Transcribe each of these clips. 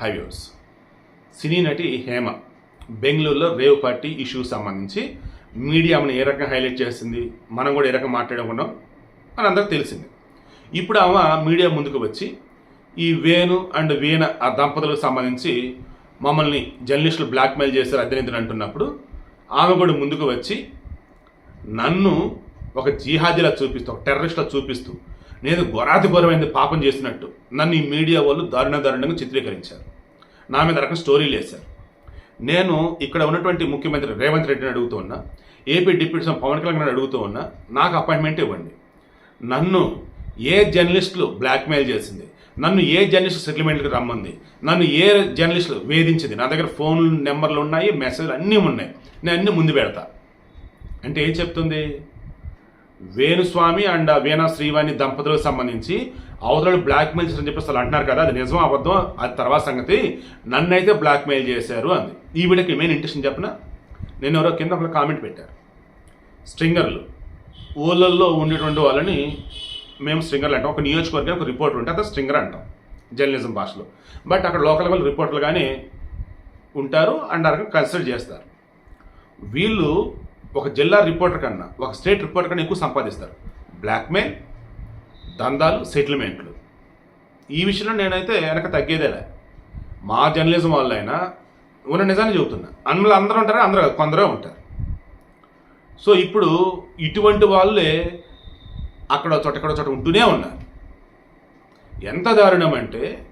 హైవ్యూస్ సినీ నటి హేమ బెంగళూరులో rave party issue సంబంధించి మీడియా ఆమెను ఏ రకంగా హైలైట్ చేసింది మనం కూడా ఏ రకంగా మాట్లాడుకున్నాం అని అందరికి తెలిసింది. ఇప్పుడు ఆమె మీడియా ముందుకు వచ్చి ఈ వేణు అండ్ వీణ ఆ దంపతులకు సంబంధించి మమ్మల్ని జర్నలిస్టులు బ్లాక్మెయిల్ చేశారు అధినేతలు అంటున్నప్పుడు ఆమె కూడా ముందుకు వచ్చి నన్ను ఒక జిహాదీలా చూపిస్తూ ఒక టెర్రరిస్ట్లా చూపిస్తూ నేను ఘోరాతి ఘోరమైంది పాపం చేసినట్టు నన్ను ఈ మీడియా వాళ్ళు దారుణ దారుణంగా చిత్రీకరించారు. నా మీద రకం స్టోరీలు వేశారు నేను ఇక్కడ ఉన్నటువంటి ముఖ్యమంత్రి రేవంత్ రెడ్డిని అడుగుతూ ఉన్నా AP deputy CM Pawan Kalyan అడుగుతూ ఉన్నా నాకు అపాయింట్మెంట్ ఇవ్వండి. నన్ను ఏ జర్నలిస్టులు బ్లాక్మెయిల్ చేసింది? నన్ను ఏ జర్నలిస్ట్ సెటిల్మెంట్కి రమ్మంది? నన్ను ఏ జర్నలిస్టులు వేధించింది? నా దగ్గర ఫోన్ నెంబర్లు ఉన్నాయి మెసేజ్లు అన్నీ ఉన్నాయి. నేను అన్నీ ముందు పెడతా. అంటే ఏం చెప్తుంది? వేణుస్వామి అండ్ వీణా శ్రీవాణి దంపతులకు సంబంధించి అవతల బ్లాక్మెయిల్ చేశారని చెప్పేసి వాళ్ళు అంటున్నారు కదా అది నిజం అబద్ధం అది తర్వాత సంగతి. నన్నైతే బ్లాక్మెయిల్ చేశారు అంది. ఈ వీడియోకి మెయిన్ ఇంట్రెస్ట్ చెప్పిన? నేను ఎవరో కింద ఒక కామెంట్ పెట్టారు. స్ట్రింగర్లు. ఊళ్ళల్లో ఉండేటువంటి వాళ్ళని మేము స్ట్రింగర్లు అంటాం. ఒక నియోజకవర్గం ఒక రిపోర్టర్ ఉంటే అతను స్ట్రింగర్ అంటాం జర్నలిజం భాషలో. బట్ అక్కడ లోకల్ వాళ్ళు రిపోర్టర్లుగానే ఉంటారు అండ్ అక్కడ కన్సిడర్ చేస్తారు. వీళ్ళు ఒక జిల్లా రిపోర్టర్ కన్నా ఒక స్టేట్ రిపోర్టర్ కన్నా ఎక్కువ సంపాదిస్తారు. బ్లాక్మెయిల్ దందాలు సెటిల్మెంట్లు ఈ విషయంలో నేనైతే వెనక తగ్గేదేలే మా జర్నలిజం వాళ్ళైనా ఉన్న నిజాన్ని చెబుతున్నా. అందులో అందరూ ఉంటారా? అందరూ కొందరే ఉంటారు. సో ఇప్పుడు ఇటువంటి వాళ్ళే అక్కడ చోట ఇక్కడ చోట ఉంటూనే ఉన్నారు. ఎంత దారుణం అంటే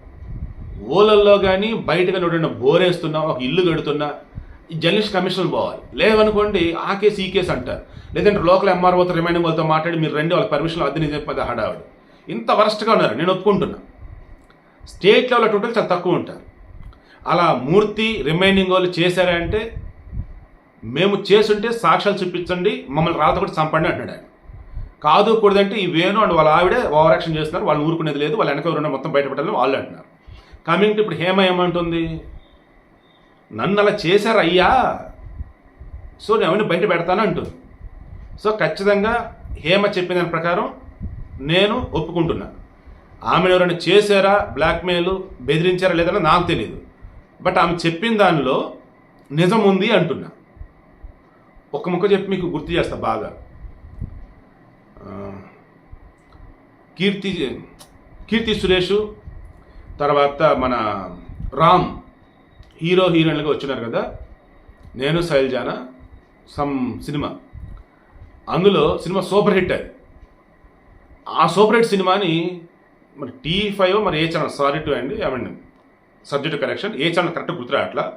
ఓలల్లో కానీ బయట కానీ బోరేస్తున్నా ఒక ఇల్లు కడుతున్నా జర్నలిస్ట్ కమిషన్ పోవాలి. లేవనుకోండి ఆ కేసు ఈ కేసు అంటారు. లేదంటే లోకల్ ఎంఆర్ఓతో రిమైనింగ్ వాళ్ళతో మాట్లాడి మీరు రండి వాళ్ళ పర్మిషన్ అద్దెని చెప్పి హడావిడి. ఇంత వరస్ట్గా ఉన్నారు నేను ఒప్పుకుంటున్నా. స్టేట్ లెవెల్ టోటల్ చాలా తక్కువ ఉంటారు. అలా మూర్తి రిమైనింగ్ వాళ్ళు చేశారంటే మేము చేసుంటే సాక్ష్యాలు చూపించండి మమ్మల్ని రాత కూడా చంపండి అంటున్నాడు ఆయన. కాదు కూడదంటే ఈ వేణు అండ్ వాళ్ళ ఆవిడే ఓవర్ యాక్షన్ చేస్తున్నారు వాళ్ళు ఊరుకునేది లేదు వాళ్ళ వెనక ఎవరైనా మొత్తం బయటపడాలని వాళ్ళు అంటున్నారు. కమింగ్ టు ఇప్పుడు హేమ ఏమంటుంది? నన్ను అలా చేశారు అయ్యా సో నేను అవన్నీ బయట పెడతాను అంటుంది. సో ఖచ్చితంగా హేమ చెప్పిన దాని ప్రకారం నేను ఒప్పుకుంటున్నా. ఆమెను ఎవరైనా చేశారా బ్లాక్మెయిల్ బెదిరించారా లేదన్నా నాకు తెలియదు బట్ ఆమె చెప్పిన దానిలో నిజం ఉంది అంటున్నా. ఒక ముక్క చెప్పి మీకు గుర్తు చేస్తా బాగా. కీర్తి కీర్తి సురేష్ తర్వాత మన రామ్. హీరో హీరోయిన్లుగా వచ్చినారు కదా. నేను శైలజాన సమ్ సినిమా. అందులో సినిమా సూపర్ హిట్ అది. ఆ సూపర్ హిట్ సినిమాని మరి టీ ఫైవ్ మరి ఏ ఛానల్? సారీ టు అండి ఐ మీన్ సబ్జెక్ట్ కరెక్షన్ ఏ ఛానల్ కరెక్ట్ గుర్తురా అట్లా?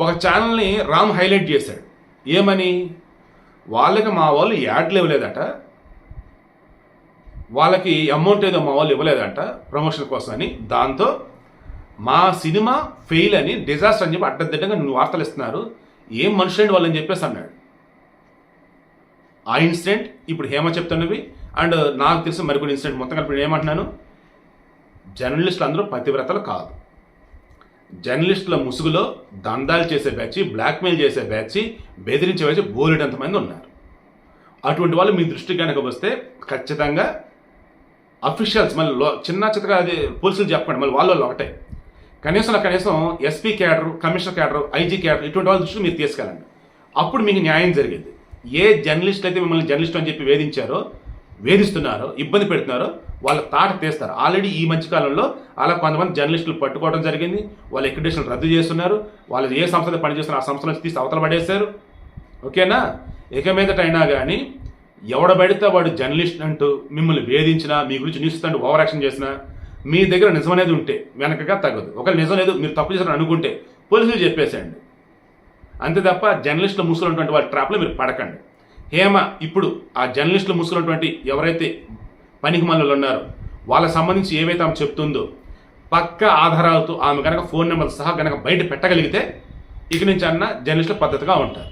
ఒక ఛానల్ని రామ్ హైలైట్ చేశాడు. ఏమని? వాళ్ళకి మా వాళ్ళు యాడ్లు ఇవ్వలేదట వాళ్ళకి అమౌంట్ ఏదో మా వాళ్ళు ఇవ్వలేదంట ప్రమోషన్ కోసం అని దాంతో మా సినిమా ఫెయిల్ అని డిజాస్టర్ అని చెప్పి అడ్డదిడ్డంగా నువ్వు వార్తలు ఇస్తున్నారు. ఏం మనుషులండి వాళ్ళని చెప్పేసి అన్నాడు. ఆ ఇన్సిడెంట్ ఇప్పుడు హేమ చెప్తున్నవి. అండ్ నాకు తెలిసిన మరికొన్ని ఇన్సిడెంట్ మొత్తం కలిపి నేను ఏమంటున్నాను? జర్నలిస్టులు అందరూ పతివ్రతలు కాదు. జర్నలిస్టుల ముసుగులో దందాలు చేసే బ్యాచ్ బ్లాక్మెయిల్ చేసే బ్యాచ్ బెదిరించే బ్యాచ్ బోలెడంత మంది ఉన్నారు. అటువంటి వాళ్ళు మీ దృష్టికి కనుక వస్తే ఖచ్చితంగా అఫీషియల్స్ మళ్ళీ చిన్న చిత్తగా అది పోలీసులు చెప్పండి మళ్ళీ వాళ్ళు ఒకటే. కనీసం కనీసం SP cadre commissioner cadre IG cadre ఇటువంటి వాళ్ళ దృష్టికి మీరు తీసుకెళ్ళండి. అప్పుడు మీకు న్యాయం జరిగేది. ఏ జర్నలిస్ట్ అయితే మిమ్మల్ని జర్నలిస్ట్ అని చెప్పి వేధించారో వేధిస్తున్నారో ఇబ్బంది పెడుతున్నారో వాళ్ళ తాట తీస్తారు. ఆల్రెడీ ఈ మధ్యకాలంలో అలా కొంతమంది జర్నలిస్టులు పట్టుకోవడం జరిగింది. వాళ్ళ ఎక్రిడేషన్ రద్దు చేస్తున్నారు. వాళ్ళు ఏ సంస్థలో పనిచేస్తున్నారు ఆ సంస్థ నుంచి తీసి అవతల పడేశారు. ఓకేనా? ఇక మీదటైనా అయినా కానీ ఎవడబడితే వాడు జర్నలిస్ట్ అంటూ మిమ్మల్ని వేధించినా మీ గురించి న్యూస్ అంటూ ఓవర్ యాక్షన్ చేసినా మీ దగ్గర నిజం అనేది ఉంటే వెనకగా తగ్గదు ఒకవేళ నిజం లేదు మీరు తప్పు చేశారని అనుకుంటే పోలీసులు చెప్పేసేయండి. అంతే తప్ప జర్నలిస్టులు ముసుకున్నటువంటి వాళ్ళ ట్రాప్లో మీరు పడకండి. హేమ ఇప్పుడు ఆ జర్నలిస్టులు ముసుకున్నటువంటి ఎవరైతే పనికి మనులు ఉన్నారో వాళ్ళకి సంబంధించి ఏవైతే ఆమె చెప్తుందో పక్క ఆధారాలతో ఆమె కనుక ఫోన్ నెంబర్ సహా కనుక బయట పెట్టగలిగితే ఇక నుంచి అన్న జర్నలిస్టుల పద్ధతిగా ఉంటారు.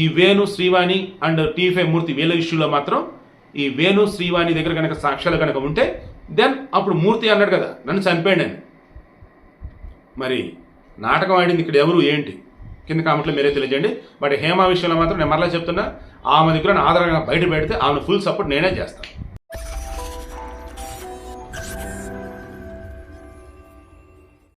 ఈ Venu Srivani and T five Murthy వీళ్ళ ఇష్యూలో మాత్రం ఈ వేణు శ్రీవాణి దగ్గర కనుక సాక్ష్యాలు కనుక ఉంటే దెన్ అప్పుడు మూర్తి అన్నాడు కదా నన్ను చనిపోయాడు అని. మరి నాటకం ఆడింది ఇక్కడ ఎవరు ఏంటి? కింద కామెంట్లో మీరే తెలియజేయండి. బట్ హేమ విషయంలో మాత్రం నేను మరలా చెప్తున్నా ఆమె దగ్గర ఆధారంగా బయట పెడితే ఆమెను ఫుల్ సపోర్ట్ నేనే చేస్తాను